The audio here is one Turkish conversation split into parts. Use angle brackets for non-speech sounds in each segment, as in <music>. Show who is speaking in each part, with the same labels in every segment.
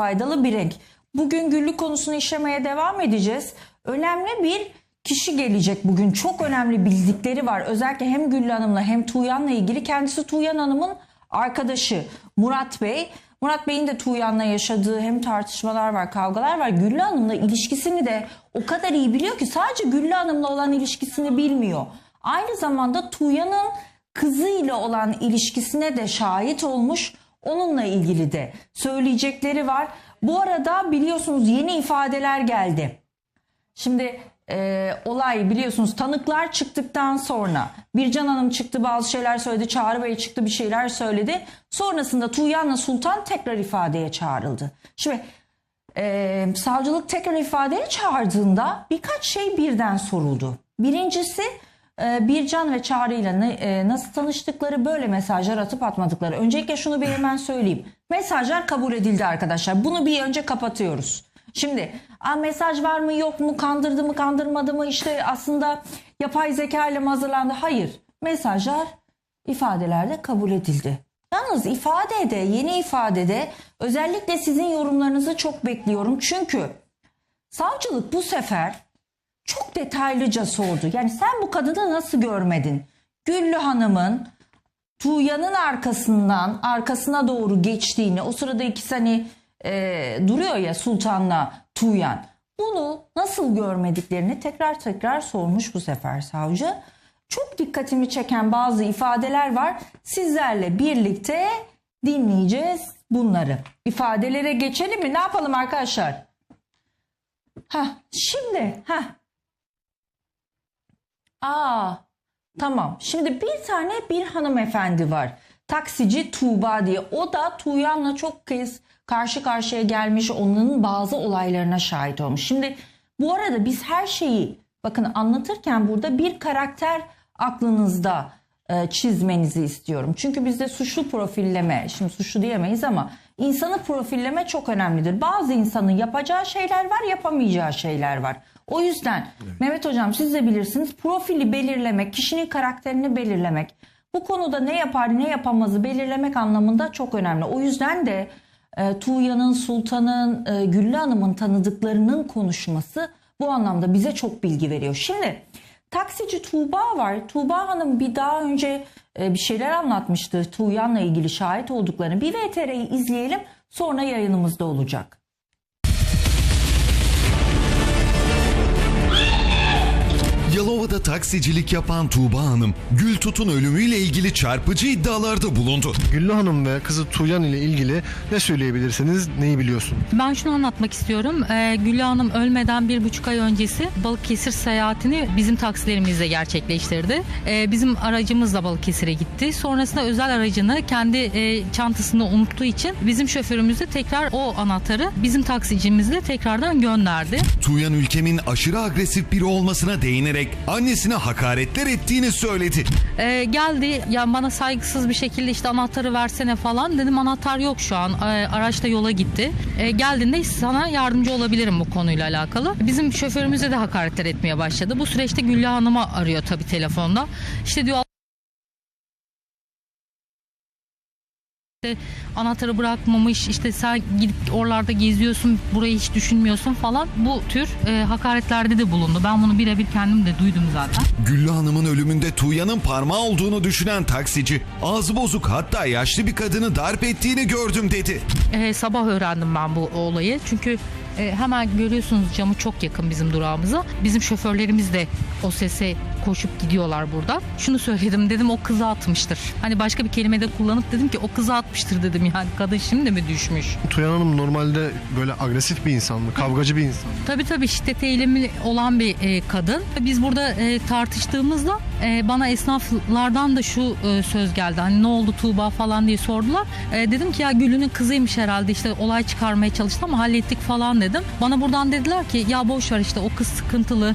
Speaker 1: faydalı bir renk. Bugün güllük konusunu işlemeye devam edeceğiz. Önemli bir kişi gelecek bugün. Çok önemli bildikleri var. Özellikle hem Güllü Hanım'la hem Tuğyan'la ilgili. Kendisi Tuğyan Hanım'ın arkadaşı Murat Bey. Murat Bey'in de Tuğyan'la yaşadığı hem tartışmalar var, kavgalar var. Güllü Hanım'la ilişkisini de o kadar iyi biliyor ki sadece Güllü Hanım'la olan ilişkisini bilmiyor. Aynı zamanda Tuğyan'ın kızıyla olan ilişkisine de şahit olmuş. Onunla ilgili de söyleyecekleri var. Bu arada biliyorsunuz yeni ifadeler geldi. Şimdi e, olay biliyorsunuz tanıklar çıktıktan sonra Bircan Hanım çıktı bazı şeyler söyledi. Çağrı Bey çıktı bir şeyler söyledi. Sonrasında Tuğyan'la Sultan tekrar ifadeye çağrıldı. Şimdi e, savcılık tekrar ifadeye çağırdığında birkaç şey birden soruldu. Birincisi Bircan ve Çağrı ile e, nasıl tanıştıkları böyle mesajlar atıp atmadıkları. Öncelikle şunu bir hemen söyleyeyim. Mesajlar kabul edildi arkadaşlar. Bunu bir önce kapatıyoruz. Şimdi "Aa, mesaj var mı yok mu kandırdı mı kandırmadı mı işte aslında yapay zeka ile mi hazırlandı? Hayır. Mesajlar ifadelerde kabul edildi. Yalnız ifadede yeni ifadede özellikle sizin yorumlarınızı çok bekliyorum. Çünkü savcılık bu sefer detaylıca sordu. Yani sen bu kadını nasıl görmedin? Güllü Hanım'ın Tuğyan'ın arkasından arkasına doğru geçtiğini o sırada ikisi hani e, duruyor ya Sultan'la Tuğyan. Bunu nasıl görmediklerini tekrar tekrar sormuş bu sefer savcı. Çok dikkatimi çeken bazı ifadeler var. Sizlerle birlikte dinleyeceğiz bunları. İfadelere geçelim mi? Ne yapalım arkadaşlar? Ha, şimdi ha. Aa, tamam. Şimdi bir tane bir hanımefendi var. Taksici Tuğba diye. O da Tuğyan'la çok kez karşı karşıya gelmiş. Onun bazı olaylarına şahit olmuş. Şimdi bu arada biz her şeyi bakın anlatırken burada bir karakter aklınızda e, çizmenizi istiyorum. Çünkü bizde suçlu profilleme, şimdi suçlu diyemeyiz ama insanı profilleme çok önemlidir. Bazı insanın yapacağı şeyler var, yapamayacağı şeyler var. O yüzden Mehmet Hocam siz de bilirsiniz profili belirlemek, kişinin karakterini belirlemek, bu konuda ne yapar ne yapamazı belirlemek anlamında çok önemli. O yüzden de e, Tuğya'nın, Sultan'ın, e, Güllü Hanım'ın tanıdıklarının konuşması bu anlamda bize çok bilgi veriyor. Şimdi taksici Tuğba var. Tuğba Hanım bir daha önce e, bir şeyler anlatmıştı. Tuğyan'la ilgili şahit olduklarını. Bir VTR'yi izleyelim sonra yayınımızda olacak.
Speaker 2: Yalova'da taksicilik yapan Tuğba Hanım, Gültut'un ölümüyle ilgili çarpıcı iddialarda bulundu.
Speaker 3: Güllü Hanım ve kızı Tuğyan ile ilgili ne söyleyebilirsiniz, neyi biliyorsun?
Speaker 4: Ben şunu anlatmak istiyorum. Ee, Güllü Hanım ölmeden bir buçuk ay öncesi Balıkesir seyahatini bizim taksilerimizle gerçekleştirdi. Ee, bizim aracımızla Balıkesir'e gitti. Sonrasında özel aracını kendi e, çantasında unuttuğu için bizim şoförümüz de tekrar o anahtarı bizim taksicimizle tekrardan gönderdi.
Speaker 2: Tuğyan Ülkem'in aşırı agresif biri olmasına değinerek annesine hakaretler ettiğini söyledi.
Speaker 4: Ee, geldi ya bana saygısız bir şekilde işte anahtarı versene falan dedim anahtar yok şu an Ee, araç da yola gitti. Ee, geldiğinde sana yardımcı olabilirim bu konuyla alakalı. Bizim şoförümüze de hakaretler etmeye başladı. Bu süreçte Güllü Hanım'a arıyor tabii telefonda. İşte diyor işte anahtarı bırakmamış işte sen gidip oralarda geziyorsun burayı hiç düşünmüyorsun falan bu tür e, hakaretlerde de bulundu. Ben bunu birebir kendim de duydum zaten.
Speaker 2: Güllü Hanım'ın ölümünde Tuğyan'ın parmağı olduğunu düşünen taksici, ağzı bozuk hatta yaşlı bir kadını darp ettiğini gördüm dedi.
Speaker 4: Ee, sabah öğrendim ben bu olayı. Çünkü e, hemen görüyorsunuz camı çok yakın bizim durağımıza. Bizim şoförlerimiz de o sese koşup gidiyorlar burada. Şunu söyledim dedim o kızı atmıştır. Hani başka bir kelime de kullanıp dedim ki o kızı atmıştır dedim yani kadın şimdi mi düşmüş?
Speaker 3: Tuğyan Hanım normalde böyle agresif bir insan mı, kavgacı bir insan mı?
Speaker 4: Tabii tabii şiddete eğilimli olan bir e, kadın. Biz burada e, tartıştığımızda e, bana esnaflardan da şu e, söz geldi. Hani ne oldu Tuğba falan diye sordular. E, dedim ki ya Gül'ünün kızıymış herhalde işte olay çıkarmaya çalıştı ama hallettik falan dedim. Bana buradan dediler ki ya boş ver işte o kız sıkıntılı.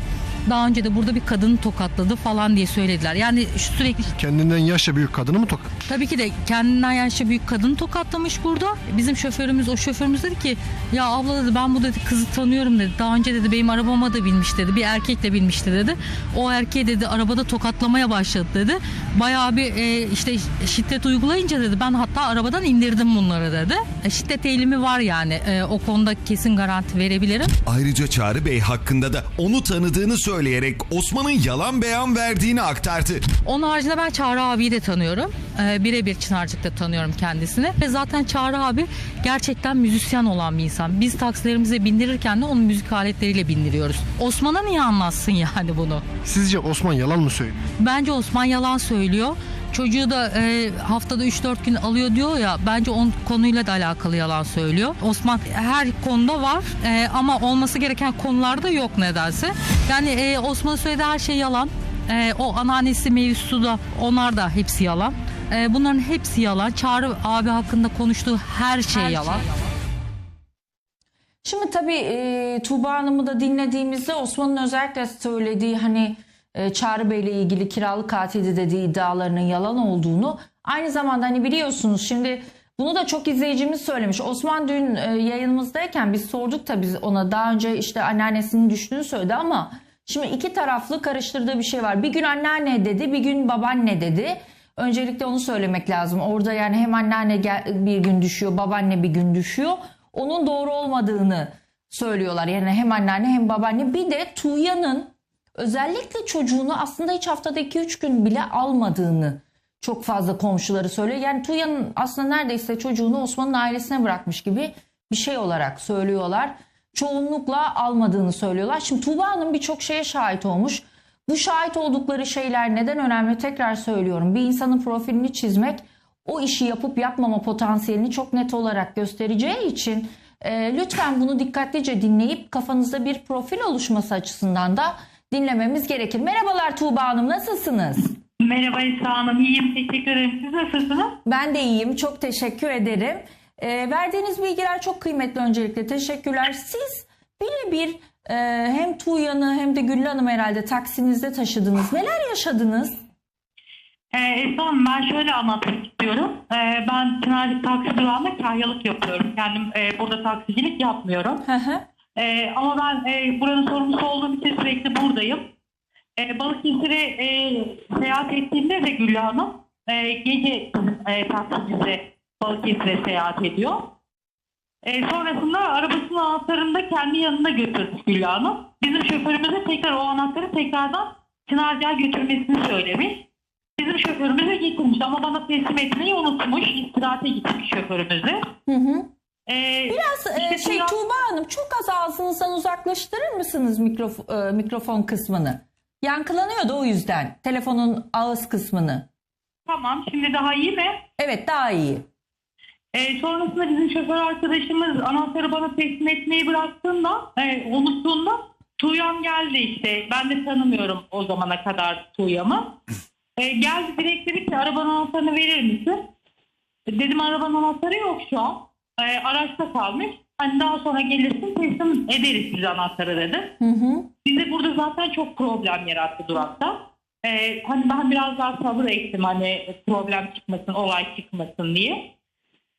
Speaker 4: Daha önce de burada bir kadını tokatladı falan diye söylediler. Yani şu sürekli
Speaker 3: Kendinden yaşça büyük kadını mı tokat?
Speaker 4: Tabii ki de kendinden yaşça büyük kadını tokatlamış burada. Bizim şoförümüz o şoförümüz dedi ki ya abla dedi ben bu dedi kızı tanıyorum dedi. Daha önce dedi benim arabama da binmiş dedi. Bir erkekle binmişti dedi. O erkeği dedi arabada tokatlamaya başladı dedi. Bayağı bir e, işte şiddet uygulayınca dedi ben hatta arabadan indirdim bunları dedi. E, şiddet eğilimi var yani E, o konuda kesin garanti verebilirim.
Speaker 2: Ayrıca Çağrı Bey hakkında da onu tanıdığını söyleyerek Osman'ın yalan beyan verdiğini aktardı.
Speaker 4: Onun haricinde ben Çağrı abiyi de tanıyorum. Ee, birebir Çınarcık'ta tanıyorum kendisini. Ve zaten Çağrı abi gerçekten müzisyen olan bir insan. Biz taksilerimize bindirirken de onun müzik aletleriyle bindiriyoruz. Osman'a niye anlatsın <laughs> yani bunu?
Speaker 3: Sizce Osman yalan mı söylüyor?
Speaker 4: Bence Osman yalan söylüyor. Çocuğu da e, haftada 3-4 gün alıyor diyor ya bence onun konuyla da alakalı yalan söylüyor. Osman her konuda var e, ama olması gereken konularda yok nedense. Yani e, Osman'ın söylediği her şey yalan. E, o anneannesi mevzusu da onlar da hepsi yalan. E, bunların hepsi yalan. Çağrı abi hakkında konuştuğu her şey yalan.
Speaker 1: Şimdi tabii e, Tuğba Hanım'ı da dinlediğimizde Osman'ın özellikle söylediği hani Çağrı Bey'le ilgili kiralık katildi dediği iddialarının yalan olduğunu aynı zamanda hani biliyorsunuz şimdi bunu da çok izleyicimiz söylemiş. Osman dün e, yayınımızdayken biz sorduk da biz ona daha önce işte anneannesinin düştüğünü söyledi ama şimdi iki taraflı karıştırdığı bir şey var. Bir gün anneanne dedi bir gün babaanne dedi. Öncelikle onu söylemek lazım. Orada yani hem anneanne bir gün düşüyor, babaanne bir gün düşüyor. Onun doğru olmadığını söylüyorlar. Yani hem anneanne hem babaanne. Bir de Tuğya'nın özellikle çocuğunu aslında hiç haftada 2-3 gün bile almadığını çok fazla komşuları söylüyor. Yani Tuğya'nın aslında neredeyse çocuğunu Osman'ın ailesine bırakmış gibi bir şey olarak söylüyorlar. Çoğunlukla almadığını söylüyorlar. Şimdi Tuğba Hanım birçok şeye şahit olmuş. Bu şahit oldukları şeyler neden önemli tekrar söylüyorum. Bir insanın profilini çizmek o işi yapıp yapmama potansiyelini çok net olarak göstereceği için e, lütfen bunu dikkatlice dinleyip kafanızda bir profil oluşması açısından da dinlememiz gerekir. Merhabalar Tuğba Hanım nasılsınız?
Speaker 5: Merhaba Esra Hanım, iyiyim. Teşekkür ederim. Siz nasılsınız?
Speaker 1: Ben de iyiyim. Çok teşekkür ederim. E, verdiğiniz bilgiler çok kıymetli öncelikle. Teşekkürler. Siz birebir e, hem Tuğyan'ı hem de Güllü Hanım herhalde taksinizde taşıdınız. Neler yaşadınız?
Speaker 5: Ee, Esra Hanım, ben şöyle anlatmak istiyorum. Ee, ben Çınarcık taksi durağında kahyalık yapıyorum. Kendim e, burada taksicilik yapmıyorum.
Speaker 1: Hı hı.
Speaker 5: Ee, ama ben e, buranın sorumlusu olduğum için sürekli buradayım. E, Balıkesir'e e, seyahat ettiğimde de Güllü Hanım e, gece e, taksi bize Balıkesir'e seyahat ediyor. E, sonrasında arabasının anahtarını da kendi yanına götürmüş Güllü Hanım. Bizim şoförümüze tekrar o anahtarı tekrardan Çınarcık'a götürmesini söylemiş. Bizim şoförümüz de getirmiş ama bana teslim etmeyi unutmuş. İstirahate gitmiş şoförümüzü.
Speaker 1: Hı hı.
Speaker 5: E,
Speaker 1: Biraz e, şey
Speaker 5: Tuğyan-
Speaker 1: Tuğba Hanım çok az ağzınızdan uzaklaştırır mısınız mikrof- e, mikrofon kısmını? Yankılanıyor da o yüzden telefonun ağız kısmını.
Speaker 5: Tamam şimdi daha iyi mi?
Speaker 1: Evet daha iyi.
Speaker 5: E, sonrasında bizim şoför arkadaşımız anahtarı bana teslim etmeyi bıraktığında, e, unuttuğunda Tuğyan geldi işte. Ben de tanımıyorum o zamana kadar Tuğyan'ı. E, geldi direkt dedi ki arabanın anahtarını verir misin? Dedim arabanın anahtarı yok şu an. E, araçta kalmış. Hani daha sonra gelirsin teslim ederiz biz anahtarı dedi.
Speaker 1: Hı hı.
Speaker 5: Bize burada zaten çok problem yarattı durakta. Ee, hani ben biraz daha sabır ettim hani problem çıkmasın, olay çıkmasın diye.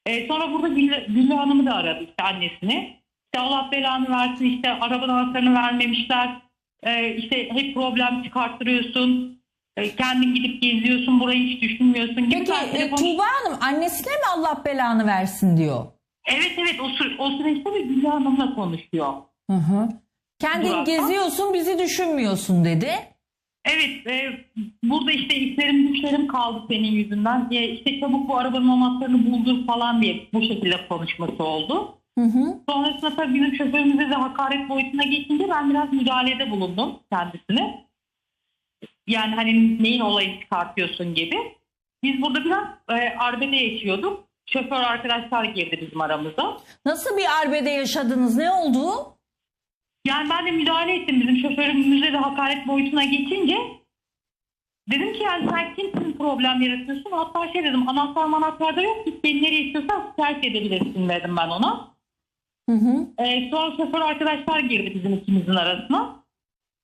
Speaker 5: Ee, sonra burada Güllü, Güllü Hanım'ı da aradı işte annesini. İşte Allah belanı versin işte arabanın anahtarını vermemişler. Ee, işte hep problem çıkarttırıyorsun. Ee, kendin gidip geziyorsun burayı hiç düşünmüyorsun gibi.
Speaker 1: Peki e,
Speaker 5: telefon-
Speaker 1: Tuğba Hanım annesine mi Allah belanı versin diyor?
Speaker 5: Evet evet o, sü- o süreçte de Güllü Hanım'la konuşuyor.
Speaker 1: Hı hı. Kendin
Speaker 5: Durakta.
Speaker 1: geziyorsun bizi düşünmüyorsun dedi.
Speaker 5: Evet, e, burada işte işlerim güçlerim kaldı senin yüzünden. E, işte çabuk bu arabanın anahtarını buldur falan diye bu şekilde konuşması oldu.
Speaker 1: Hı hı.
Speaker 5: Sonrasında tabii bizim şoförümüze de hakaret boyutuna geçince ben biraz müdahalede bulundum kendisine. Yani hani neyin olayını çıkartıyorsun gibi. Biz burada biraz e, arbede yaşıyorduk. Şoför arkadaşlar girdi bizim aramıza.
Speaker 1: Nasıl bir arbede yaşadınız? Ne oldu?
Speaker 5: Yani ben de müdahale ettim bizim şoförümüze de hakaret boyutuna geçince. Dedim ki yani sen kimsin problem yaratıyorsun? Hatta şey dedim anahtar manahtarda yok. Git beni nereye istiyorsan terk edebilirsin dedim ben ona.
Speaker 1: Hı hı.
Speaker 5: Ee, sonra şoför arkadaşlar girdi bizim ikimizin arasına.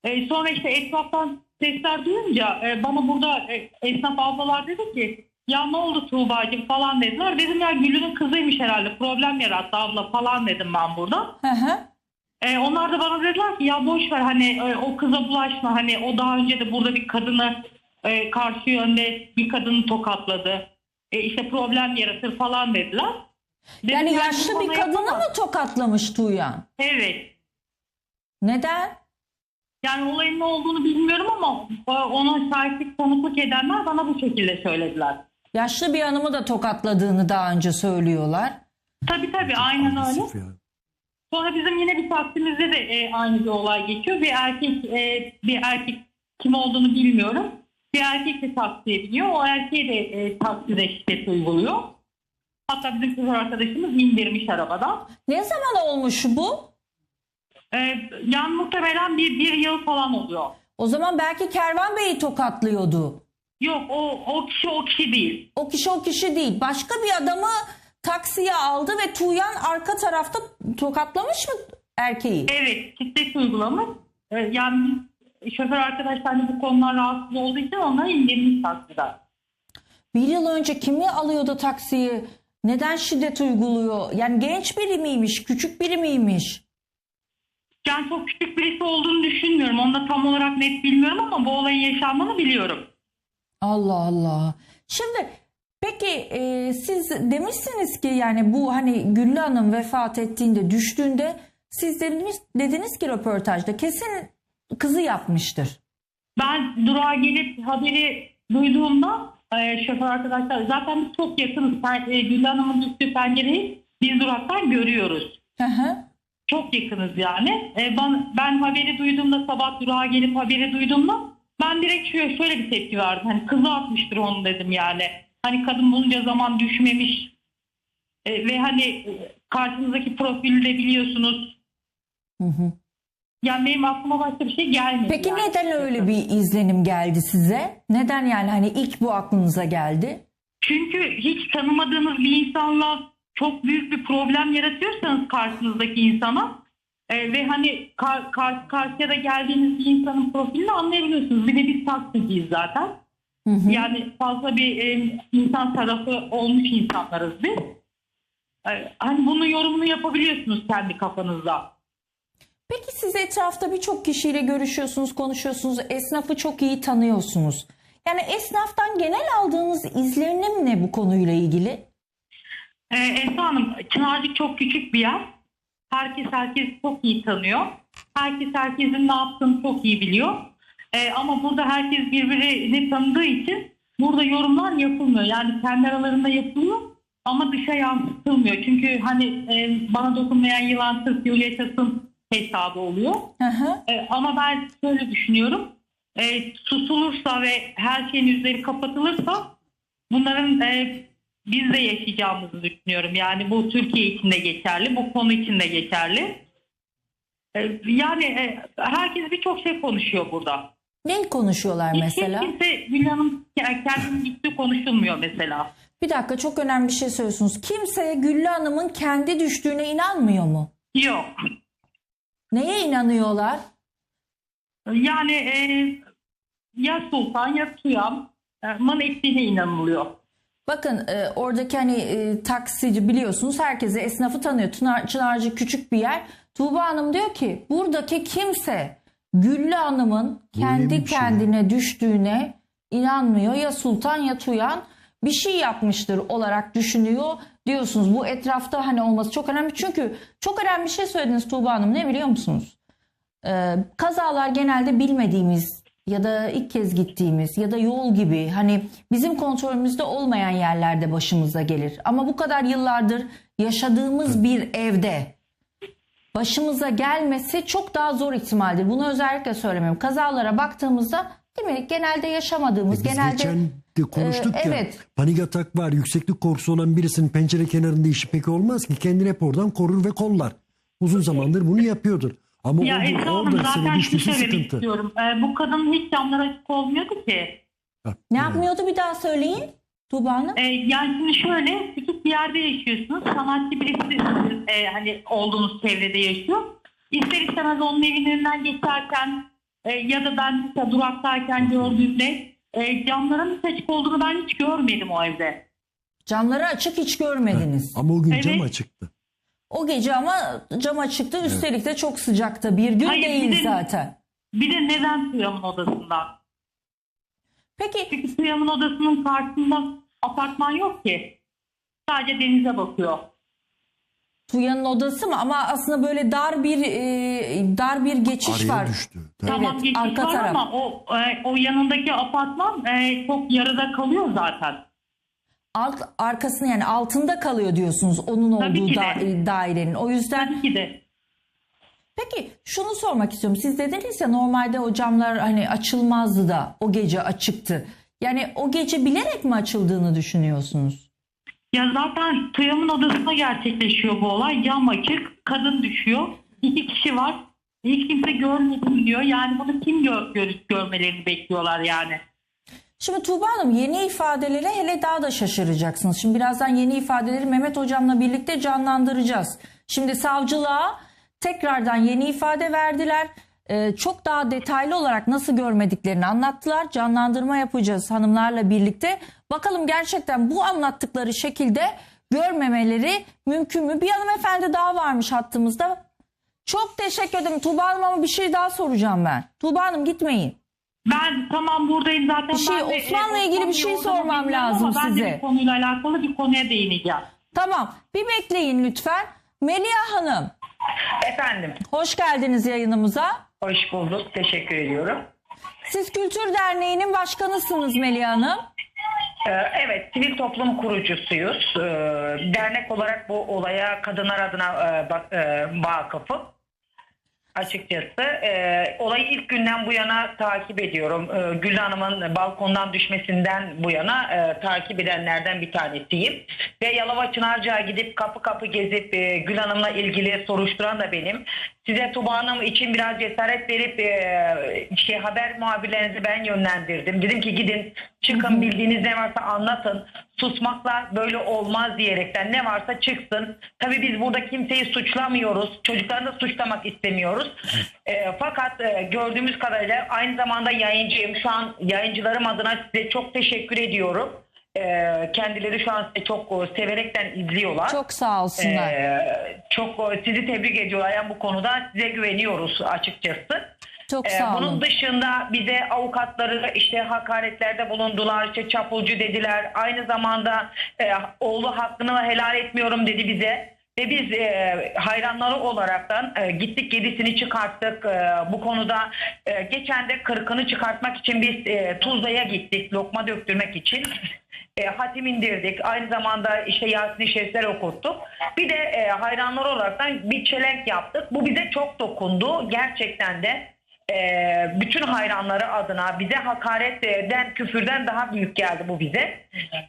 Speaker 5: E, sonra işte etraftan sesler duyunca e, bana burada e, esnaf ablalar dedi ki ya ne oldu Tuğba'cığım falan dediler. Dedim ya Gül'ün kızıymış herhalde problem yarattı abla falan dedim ben burada.
Speaker 1: Hı hı.
Speaker 5: E, onlar da bana dediler ki ya boş ver hani e, o kıza bulaşma hani o daha önce de burada bir kadını e, karşı yönde bir kadını tokatladı. E, işte problem yaratır falan dediler. Dedim,
Speaker 1: Yani yaşlı bir kadını
Speaker 5: yapamaz.
Speaker 1: mı tokatlamış Tuğyan?
Speaker 5: Evet.
Speaker 1: Neden?
Speaker 5: Yani olayın ne olduğunu bilmiyorum ama e, ona şahitlik tanıklık edenler bana bu şekilde söylediler.
Speaker 1: Yaşlı bir hanımı da tokatladığını daha önce söylüyorlar.
Speaker 5: Tabii tabii aynen öyle. Sonra bizim yine bir taksimimizde de e, aynı bir olay geçiyor. Bir erkek e, bir erkek kim olduğunu bilmiyorum. Bir erkek de taksiye biniyor. O erkeğe de e, takside şiddet uyguluyor. Hatta bizim kız arkadaşımız indirmiş arabadan.
Speaker 1: Ne zaman olmuş bu?
Speaker 5: E, yani muhtemelen bir, bir yıl falan oluyor.
Speaker 1: O zaman belki Kervan Bey'i tokatlıyordu.
Speaker 5: Yok o, o kişi o kişi değil.
Speaker 1: O kişi o kişi değil. Başka bir adamı taksiye aldı ve Tuğyan arka tarafta tokatlamış mı erkeği?
Speaker 5: Evet şiddet uygulamış. E, yani şoför arkadaşlar hani bu konular rahatsız olduğu için onları indirmiş taksiden.
Speaker 1: Bir yıl önce kimi alıyordu taksiyi? Neden şiddet uyguluyor? Yani genç biri miymiş? Küçük biri miymiş?
Speaker 5: Yani çok küçük birisi olduğunu düşünmüyorum. Onu da tam olarak net bilmiyorum ama bu olayın yaşandığını biliyorum.
Speaker 1: Allah Allah. Şimdi peki e, siz demişsiniz ki yani bu hani Güllü Hanım vefat ettiğinde düştüğünde siz dediniz, dediniz ki röportajda kesin kızı yapmıştır.
Speaker 5: Ben durağa gelip haberi duyduğumda e, şoför arkadaşlar zaten biz çok yakınız. Pen- E, Gül Hanım'ın üstü pencereyi biz duraktan görüyoruz.
Speaker 1: Hı hı.
Speaker 5: Çok yakınız yani. E, ben, ben haberi duyduğumda sabah durağa gelip haberi duyduğumda ben direkt şöyle, şöyle bir tepki verdim. Hani kızı atmıştır onu dedim yani. Hani kadın bunca zaman düşmemiş. E, ve hani karşınızdaki profili de biliyorsunuz.
Speaker 1: Hı hı.
Speaker 5: Yani benim aklıma başka bir şey gelmedi.
Speaker 1: Peki
Speaker 5: yani.
Speaker 1: neden öyle bir izlenim geldi size? Neden yani hani ilk bu aklınıza geldi?
Speaker 5: Çünkü hiç tanımadığınız bir insanla çok büyük bir problem yaratıyorsanız karşınızdaki insana e, ve hani kar, kar, karşıya da geldiğiniz bir insanın profilini anlayabiliyorsunuz. Bir de biz taksiciyiz zaten.
Speaker 1: Hı hı.
Speaker 5: Yani fazla bir e, insan tarafı olmuş insanlarız biz. E, hani bunun yorumunu yapabiliyorsunuz kendi kafanızda.
Speaker 1: Peki siz etrafta birçok kişiyle görüşüyorsunuz, konuşuyorsunuz, esnafı çok iyi tanıyorsunuz. Yani esnaftan genel aldığınız izlenim ne bu konuyla ilgili?
Speaker 5: Ee, Esra Hanım, Çınarcık çok küçük bir yer. Herkes herkes çok iyi tanıyor. Herkes herkesin ne yaptığını çok iyi biliyor. Ee, ama burada herkes birbirini tanıdığı için burada yorumlar yapılmıyor. Yani kendi aralarında yapılıyor ama dışa yansıtılmıyor. Çünkü hani e, bana dokunmayan yılan sırf yaşasın hesabı oluyor.
Speaker 1: Hı hı.
Speaker 5: Ee, ama ben şöyle düşünüyorum. Ee, susulursa ve her şeyin üzeri kapatılırsa bunların e, biz de yaşayacağımızı düşünüyorum. Yani bu Türkiye için de geçerli, bu konu için de geçerli. Ee, yani e, herkes birçok şey konuşuyor burada.
Speaker 1: Ne konuşuyorlar
Speaker 5: Hiç
Speaker 1: mesela?
Speaker 5: kimse Gülhan'ın kendinin gittiği konuşulmuyor mesela.
Speaker 1: Bir dakika çok önemli bir şey söylüyorsunuz. Kimse Güllü Hanım'ın kendi düştüğüne inanmıyor mu?
Speaker 5: Yok.
Speaker 1: Neye inanıyorlar?
Speaker 5: Yani e, ya Sultan ya Tuyam'ın ettiğine inanılıyor.
Speaker 1: Bakın e, oradaki hani e, taksici biliyorsunuz herkese esnafı tanıyor. Çınar, Çınarcı küçük bir yer. Tuğba Hanım diyor ki buradaki kimse Güllü Hanım'ın kendi kendine düştüğüne inanmıyor. Ya Sultan ya Tuyan bir şey yapmıştır olarak düşünüyor diyorsunuz. Bu etrafta hani olması çok önemli. Çünkü çok önemli bir şey söylediniz Tuğba Hanım ne biliyor musunuz? Ee, kazalar genelde bilmediğimiz ya da ilk kez gittiğimiz ya da yol gibi hani bizim kontrolümüzde olmayan yerlerde başımıza gelir. Ama bu kadar yıllardır yaşadığımız bir evde başımıza gelmesi çok daha zor ihtimaldir. Bunu özellikle söylemiyorum. Kazalara baktığımızda değil mi? Genelde yaşamadığımız,
Speaker 6: E Biz
Speaker 1: genelde
Speaker 6: geçen de konuştuk
Speaker 1: e,
Speaker 6: ya.
Speaker 1: evet.
Speaker 6: Panik atak var. Yükseklik korkusu olan birisinin pencere kenarında işi pek olmaz ki. Kendini hep oradan korur ve kollar. Uzun zamandır bunu yapıyordur. Ama
Speaker 5: Ya
Speaker 6: orada,
Speaker 5: Esra Hanım zaten şunu söylemek
Speaker 6: sıkıntı.
Speaker 5: istiyorum. E, bu kadının hiç camları açık olmuyordu ki.
Speaker 6: Ha,
Speaker 1: ne
Speaker 6: yani.
Speaker 1: yapmıyordu bir daha söyleyin Tuğba Hanım?
Speaker 5: E, yani şimdi şöyle küçük bir yerde yaşıyorsunuz. Sanatçı birisi e, hani olduğunuz çevrede yaşıyor. İster istemez onun evinin önünden geçerken e, ya da ben mesela duraktayken gördüğümde e, camların açık olduğunu ben hiç görmedim o evde.
Speaker 1: Camları açık hiç görmediniz.
Speaker 6: Ama o gün
Speaker 5: Evet.
Speaker 6: cam açıktı.
Speaker 1: O gece ama cam açıktı. Üstelik de çok sıcakta bir gün
Speaker 5: Hayır,
Speaker 1: değil
Speaker 5: bir de-
Speaker 1: zaten.
Speaker 5: Bir de neden Tuyam'ın odasından?
Speaker 1: Peki
Speaker 5: Çünkü Tuyam'ın odasının karşısında apartman yok ki. Sadece denize bakıyor.
Speaker 1: Tuya'nın odası mı? Ama aslında böyle dar bir e, dar bir geçiş
Speaker 3: Araya
Speaker 1: var.
Speaker 3: düştü. Tabii.
Speaker 5: Tamam
Speaker 1: Evet,
Speaker 5: geçiş
Speaker 1: arka
Speaker 5: var
Speaker 1: taraf.
Speaker 5: ama o, e, o yanındaki apartman e, çok yarıda kalıyor zaten.
Speaker 1: Alt arkasını yani altında kalıyor diyorsunuz onun
Speaker 5: Tabii
Speaker 1: olduğu
Speaker 5: ki de.
Speaker 1: da- dairenin. O yüzden
Speaker 5: Tabii ki de.
Speaker 1: Peki şunu sormak istiyorum. Siz dediniz ya normalde o camlar hani açılmazdı da o gece açıktı. Yani o gece bilerek mi açıldığını düşünüyorsunuz?
Speaker 5: Ya zaten Tuyam'ın odasında gerçekleşiyor bu olay. Cam açık, kadın düşüyor. İki kişi var. Hiç kimse görmedim diyor. Yani bunu kim gör, gör- görmelerini bekliyorlar yani.
Speaker 1: Şimdi Tuğba Hanım yeni ifadelere hele daha da şaşıracaksınız. Şimdi birazdan yeni ifadeleri Mehmet Hocam'la birlikte canlandıracağız. Şimdi savcılığa tekrardan yeni ifade verdiler. Ee, çok daha detaylı olarak nasıl görmediklerini anlattılar. Canlandırma yapacağız hanımlarla birlikte. Bakalım gerçekten bu anlattıkları şekilde görmemeleri mümkün mü? Bir hanımefendi daha varmış hattımızda. Çok teşekkür ederim Tuğba Hanım ama bir şey daha soracağım ben. Tuğba Hanım gitmeyin.
Speaker 5: Ben tamam buradayım zaten.
Speaker 1: Bir şey,
Speaker 5: Ben de, e,
Speaker 1: Osman'la ilgili bir şey sormam lazım
Speaker 5: ama Ben
Speaker 1: size.
Speaker 5: de bir konuyla alakalı bir konuya değineceğim.
Speaker 1: Tamam bir bekleyin lütfen. Melia Hanım
Speaker 7: Efendim,
Speaker 1: hoş geldiniz yayınımıza.
Speaker 7: hoş bulduk. Teşekkür ediyorum.
Speaker 1: Siz Kültür Derneği'nin başkanısınız Melia Hanım.
Speaker 7: Ee, evet, sivil toplum kurucusuyuz. Ee, dernek olarak bu olaya kadınlar adına e, e, vakıfım. Açıkçası e, olayı ilk günden bu yana takip ediyorum. E, Gül Hanım'ın balkondan düşmesinden bu yana e, takip edenlerden bir tanesiyim. Ve Yalova Çınarca'ya gidip kapı kapı gezip e, Gül Hanım'la ilgili soruşturan da benim. Size Tuba Hanım için biraz cesaret verip e, şey haber muhabirlerinizi ben yönlendirdim. Dedim ki gidin çıkın bildiğiniz ne varsa anlatın. Susmakla böyle olmaz diyerekten ne varsa çıksın. Tabii biz burada kimseyi suçlamıyoruz. Çocukları da suçlamak istemiyoruz. E, fakat e, gördüğümüz kadarıyla aynı zamanda yayıncıyım. Şu an yayıncılarım adına size çok teşekkür ediyorum. E, kendileri şu an sizi çok e, severekten izliyorlar.
Speaker 1: Çok sağ olsunlar.
Speaker 7: Ee, çok e, sizi tebrik ediyorlar. Yani bu konuda size güveniyoruz açıkçası.
Speaker 1: Çok sağ
Speaker 7: bunun
Speaker 1: olun.
Speaker 7: dışında bize avukatları işte hakaretlerde bulundular, işte çapulcu dediler. Aynı zamanda e, oğlu hakkını helal etmiyorum dedi bize. Ve biz e, hayranları olaraktan e, gittik yedisini çıkarttık. E, bu konuda e, geçen de kırkını çıkartmak için biz e, Tuzla'ya gittik lokma döktürmek için. E, hatim indirdik. Aynı zamanda işte Yasin-i Şerifler okuttuk. Bir de e, hayranlar olaraktan bir çelenk yaptık. Bu bize çok dokundu. Gerçekten de e, bütün hayranları adına bize hakaret eden küfürden daha büyük geldi bu bize.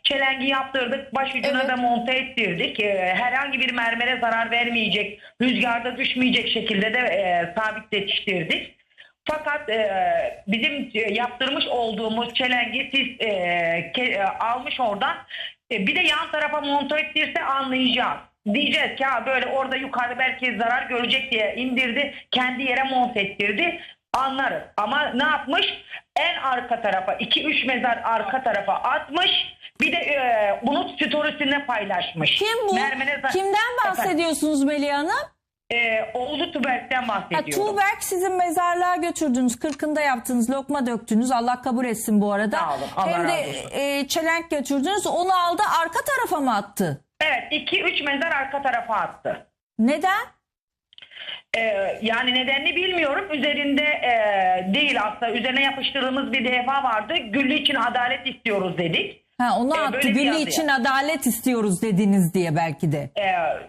Speaker 7: Çelengi yaptırdık. Başucuna
Speaker 1: Evet.
Speaker 7: da monte ettirdik. E, herhangi bir mermere zarar vermeyecek, rüzgarda düşmeyecek şekilde de e, sabitleştirdik. Fakat e, bizim yaptırmış olduğumuz çelengi siz e, ke- e, almış oradan e, bir de yan tarafa monte ettirse anlayacağız. Diyeceğiz ki ha böyle orada yukarıda belki zarar görecek diye indirdi. Kendi yere monte ettirdi. Anlarız. Ama ne yapmış? En arka tarafa 2-3 mezar arka tarafa atmış. Bir de e, bunu storiesinde paylaşmış.
Speaker 1: Kim bu?
Speaker 7: Mermene
Speaker 1: Kimden bahsediyorsunuz Melia Hanım?
Speaker 7: E, oğlu Tüberk'ten
Speaker 1: Ha,
Speaker 7: bahsediyorum.
Speaker 1: Tuğberk sizin mezarlığa götürdünüz. Kırkında yaptınız. Lokma döktünüz. Allah kabul etsin bu arada.
Speaker 7: Sağ olun, Allah
Speaker 1: Hem de
Speaker 7: razı olsun.
Speaker 1: e, çelenk götürdünüz. Onu aldı arka tarafa mı attı?
Speaker 7: Evet 2-3 mezar arka tarafa attı.
Speaker 1: Neden?
Speaker 7: Ee, yani nedenini bilmiyorum. Üzerinde e, değil aslında. Üzerine yapıştırdığımız bir defa vardı. Güllü için adalet istiyoruz dedik.
Speaker 1: Ha, onu
Speaker 7: Ee,
Speaker 1: attı. Güllü için adalet istiyoruz dediniz diye belki de.
Speaker 7: Ee,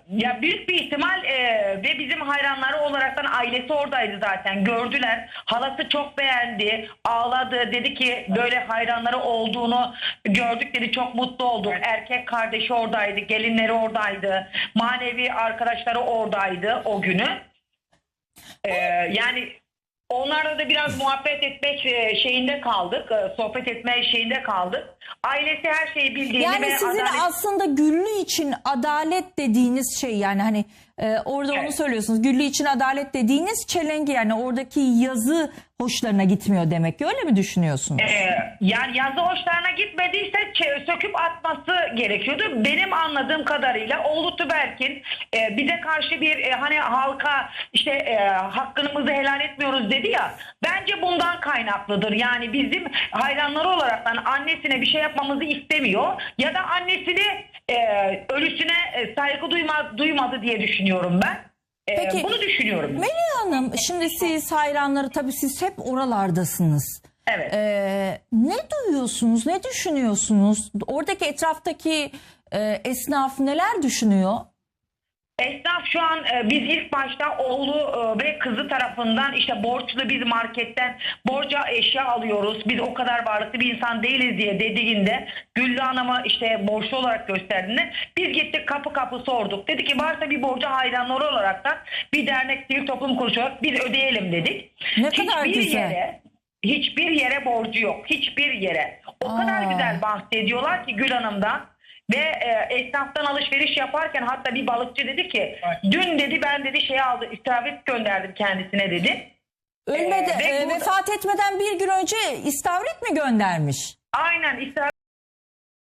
Speaker 7: ya büyük bir ihtimal e, ve bizim hayranları olaraktan ailesi oradaydı zaten. Gördüler. Halası çok beğendi. Ağladı. Dedi ki böyle hayranları olduğunu gördük dedi. Çok mutlu olduk. Erkek kardeşi oradaydı. Gelinleri oradaydı. Manevi arkadaşları oradaydı o günü. Ee, yani onlarla da biraz muhabbet etmek e, şeyinde kaldık. e, Sohbet etme şeyinde kaldık. Ailesi her şeyi bildiğini
Speaker 1: Yani
Speaker 7: ve
Speaker 1: sizin
Speaker 7: adalet-
Speaker 1: aslında Güllü için adalet dediğiniz şey yani hani Ee, orada onu
Speaker 7: Evet.
Speaker 1: söylüyorsunuz. Güllü için adalet dediğiniz çelengi yani oradaki yazı hoşlarına gitmiyor demek ki öyle mi düşünüyorsunuz?
Speaker 7: Ee, yani yazı hoşlarına gitmediyse söküp atması gerekiyordu. Benim anladığım kadarıyla oğlu Tüberk'in e, bize karşı bir e, hani halka işte e, hakkımızı helal etmiyoruz dedi ya. Bence bundan kaynaklıdır. Yani bizim hayranları olaraktan annesine bir şey yapmamızı istemiyor ya da annesini e, ölüsüne e, saygı duyma, duymadı diye düşünüyorum ben. E,
Speaker 1: Peki,
Speaker 7: bunu düşünüyorum.
Speaker 1: Melih Hanım şimdi siz hayranları tabii siz hep oralardasınız.
Speaker 7: Evet.
Speaker 1: Ee, ne duyuyorsunuz, ne düşünüyorsunuz? Oradaki etraftaki e, esnaf neler düşünüyor?
Speaker 7: Esnaf şu an e, biz ilk başta oğlu e, ve kızı tarafından işte borçlu bir marketten borca eşya alıyoruz. Biz o kadar varlıklı bir insan değiliz diye dediğinde Güllü Hanım'ı işte borçlu olarak gösterdiğinde biz gittik kapı kapı sorduk. Dedi ki varsa bir borca hayranları olarak da bir dernek sivil toplum kuruluşu olarak biz ödeyelim dedik.
Speaker 1: Ne kadar
Speaker 7: Hiçbir
Speaker 1: güzel.
Speaker 7: Yere, hiçbir yere borcu yok. Hiçbir yere. O kadar
Speaker 1: Aa.
Speaker 7: güzel bahsediyorlar ki Gül Hanım'dan. Ve e, esnaftan alışveriş yaparken hatta bir balıkçı dedi ki dün dedi ben dedi şey aldı istavrit gönderdim kendisine dedi.
Speaker 1: Ölmedi,
Speaker 7: Ee, ve
Speaker 1: e,
Speaker 7: burada-
Speaker 1: vefat etmeden bir gün önce istavrit mi göndermiş?
Speaker 7: Aynen istavrit